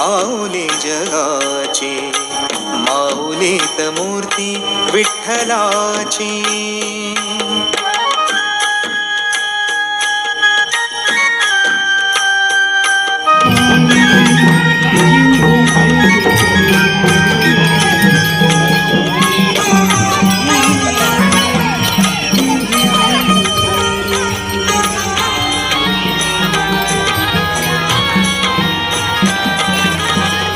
माऊली जगाची माऊलीत मूर्ती विठ्ठलाची.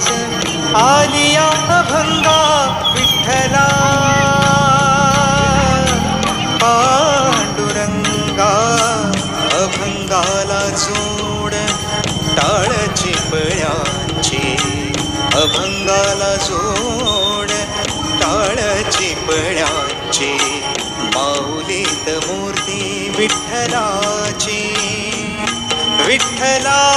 आज आलिया अभंगा विठ्ठला. पांडुरंगा अभंगाला जोड टाळची पळ्यांची अभंगाला जोड टाळची पळ्यांची माऊलीत मूर्ती विठ्ठलाची. विठ्ठला!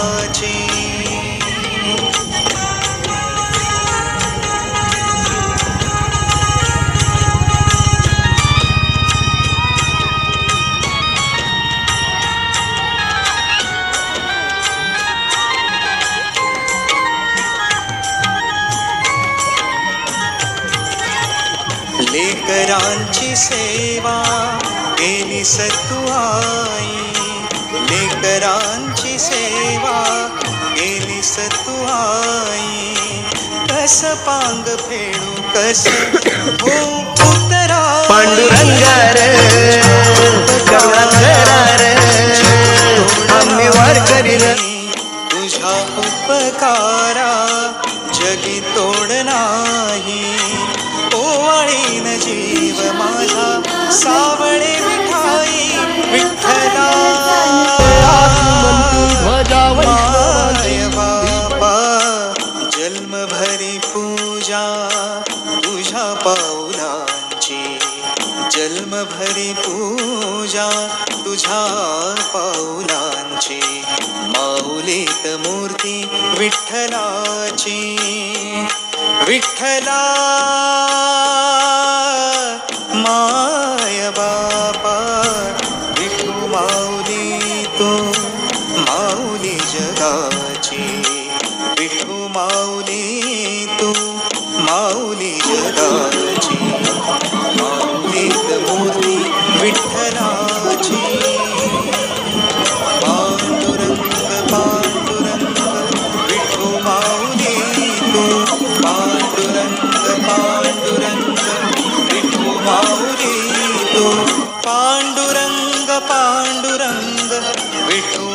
लेकरांची सेवा केली सतुआई लेकरांची सेवा केली सतुआई कस पांग फेडू कस हो उतरा पांडुरंगार गंगाधरार आम्ही वार करील. तुझ्या उपकारा जगी तोड नाही. ओवाळीन जीव माझा सावळे मिठाई विठ्ठला. बापा, जन्मभरी पूजा, तुझ्या पाऊलांची जन्मभरी पूजा, तुझ्या पाऊलांची माऊलीत मूर्ती विठ्ठलाची. विठ्ठला माय बापा विठू माऊली तो माऊली जगाची. विठू माऊली तू माऊली जगाची.